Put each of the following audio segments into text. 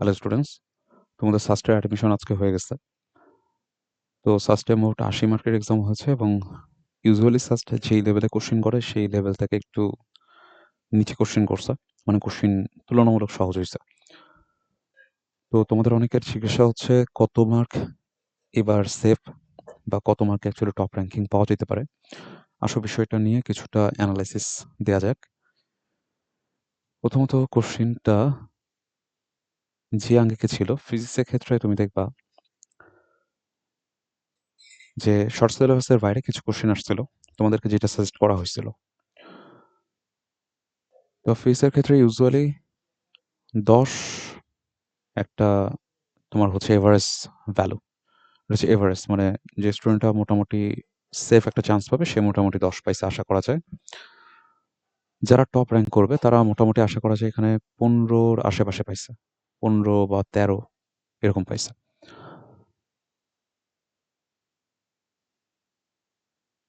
Hello students, তোমাদের সাস্টের admission আজকে হয়ে গেছে। তো সাস্টে মোট আশি মার্কের এক্সাম হয়েছে এবং ইউজুয়ালি সাস্টে যেই লেভেলে কোশ্চেন করে, সেই লেভেল থেকে একটু নিচে কোশ্চেন করছে মানে কোশ্চেন তুলনামূলক সহজ হয়েছে। তো তোমাদের অনেকের জিজ্ঞাসা হচ্ছে কত মার্ক এবার সেফ বা কত মার্ক অ্যাকচুয়ালি টপ র্যাঙ্কিং পাওয়া যেতে পারে। আসল বিষয়টা নিয়ে কিছুটা অ্যানালাইসিস দেওয়া যাক। প্রথমত কোশ্চেনটা যে আঙ্গিকে ছিল, ফিজিক্সের ক্ষেত্রে তুমি দেখবা যে শর্ট সিলেবাসের বাইরে কিছু কোশ্চেন আসছিল, তোমাদেরকে যেটা সাজেস্ট করা হয়েছিল। তো ফিজিক্সের ক্ষেত্রে ইউজুয়ালি দশ একটা তোমার হচ্ছে এভারেজ ভ্যালু হচ্ছে এভারেজ মানে যে স্টুডেন্টটা মোটামুটি সেফ একটা চান্স পাবে, সে মোটামুটি দশ পাইসে আশা করা যায়। যারা টপ র্যাঙ্ক করবে, তারা মোটামুটি আশা করা যায় এখানে পনেরোর আশেপাশে পাইছে। পনেরো বা তেরো, এরকম পাইছে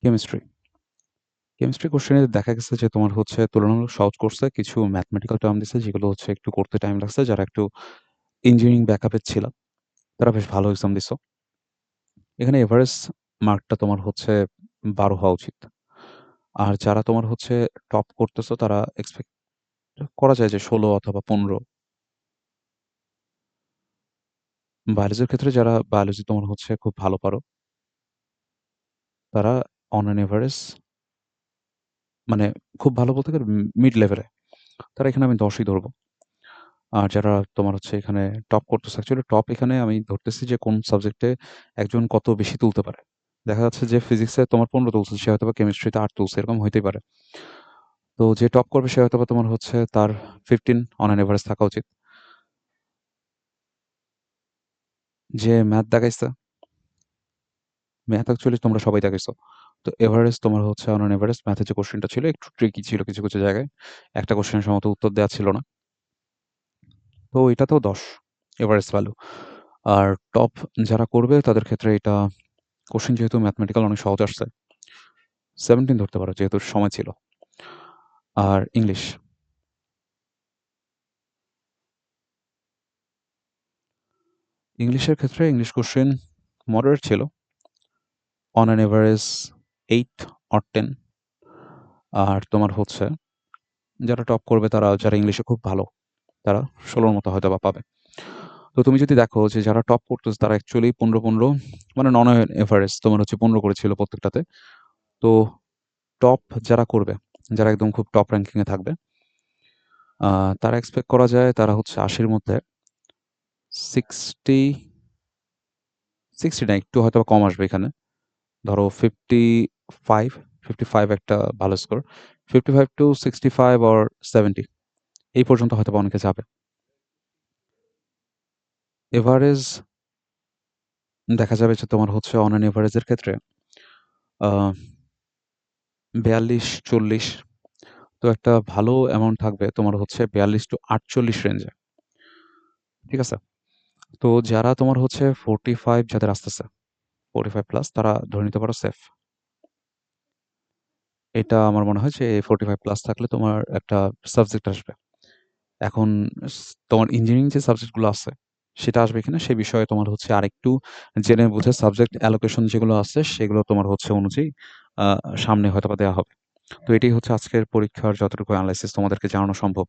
কেমিস্ট্রি কেমিস্ট্রি কোশ্চেনে দেখা গেছে যে তোমার হচ্ছে তুলনামূলক সহজ করছে কিছু ম্যাথমেটিক্যাল টার্ম দিছে, যেগুলো হচ্ছে একটু করতে টাইম লাগছে, যারা একটু ইঞ্জিনিয়ারিং ব্যাকআপের ছিল তারা বেশ ভালো এক্সাম দিছো। এখানে এভারেস্ট মার্কটা তোমার হচ্ছে বারো হওয়া উচিত। আর যারা তোমার হচ্ছে টপ করতেছো, তারা এক্সপেক্ট করা যায় যে ষোলো অথবা পনেরো। বায়োলজির ক্ষেত্রে যারা বায়োলজি তোমার হচ্ছে খুব ভালো পারো, তারা অন অ্যান এভারেজ মানে খুব ভালো বলতে গেলে মিড লেভেলে, তারা এখানে আমি দশই ধরবো। আর যারা তোমার হচ্ছে এখানে টপ করতেছে অ্যাকচুয়ালি টপ এখানে আমি ধরতেছি যে কোন সাবজেক্টে একজন কত বেশি তুলতে পারে। দেখা যাচ্ছে যে ফিজিক্সে তোমার পনেরো তুলছে, সে হয়তো বা কেমিস্ট্রিতে আট তুলছে, এরকম হইতেই পারে। তো যে টপ করবে, সে হয়তো বা তোমার হচ্ছে তার ফিফটিন অন অ্যান এভারেজ থাকা উচিত। যে ম্যাথ দেখাইছে, ম্যাথ অ্যাকচুয়ালি তোমরা সবাই দেখাইছো। তো এভারেস্ট তোমার হচ্ছে অন এভারেস্ট ম্যাথের যে কোশ্চেনটা ছিল, একটু ট্রিকি ছিল কিছু কিছু জায়গায়। একটা কোশ্চেনের সম্ভবত উত্তর দেওয়া ছিল না। তো এটা তো দশ এভারেস্ট ভ্যালু আর টপ যারা করবে, তাদের ক্ষেত্রে এটা কোশ্চেন যেহেতু ম্যাথমেটিক্যাল অনেক সহজ আসছে। সেভেন্টিন ধরতে পারো, যেহেতু সময় ছিল। আর ইংলিশ ইংলিশের ক্ষেত্রে ইংলিশ কোশ্চেন মডারেট ছিল on an average eight or ten আর তোমার হচ্ছে, যারা টপ করবে তারা, যারা ইংলিশে খুব ভালো, তারা ষোলোর মতো হয়তো বা পাবে। তো তুমি যদি দেখো যে যারা টপ করতেছে, তারা অ্যাকচুয়ালি পনেরো পনেরো মানে নন এভারেজ তোমার হচ্ছে পনেরো করেছিল প্রত্যেকটাতে। তো টপ যারা করবে, যারা একদম খুব টপ র্যাঙ্কিংয়ে থাকবে তারা এক্সপেক্ট করা যায় তারা হচ্ছে আশির মধ্যে। সিক্সটি সিক্সটি না একটু হয়তো কম আসবে এখানে। ধরো ফিফটি ফাইভ ফিফটি ফাইভ একটা ভালো score fifty five to sixty five or seventy এই পর্যন্ত হয়তো অনেকে যাবে। এভারেজ দেখা যাবে যে তোমার হচ্ছে অন অ্যান এভারেজের ক্ষেত্রে বিয়াল্লিশ, চল্লিশ, তো একটা ভালো অ্যামাউন্ট থাকবে তোমার হচ্ছে বিয়াল্লিশ টু আটচল্লিশ রেঞ্জে ঠিক আছে? তো যারা তোমার হচ্ছে ফোরটি ফাইভ যাদের আসতেছে ফোরটি ফাইভ প্লাস তারা ধরে নিতে পারো সেফ এটা আমার মনে হয় যে ফোরটি ফাইভ প্লাস থাকলে তোমার একটা সাবজেক্ট আসবে। এখন তোমার ইঞ্জিনিয়ারিং যে সাবজেক্টগুলো আছে, সেটা আসবে কিনা সে বিষয়ে তোমার হচ্ছে আরেকটু জেনে বুঝে সাবজেক্ট অ্যালোকেশন যেগুলো আছে, সেগুলো তোমার হচ্ছে অনুযায়ী সামনে হয়তো দেওয়া হবে। তো এটাই হচ্ছে আজকের পরীক্ষার যতটুকু অ্যানালাইসিস তোমাদেরকে জানানো সম্ভব।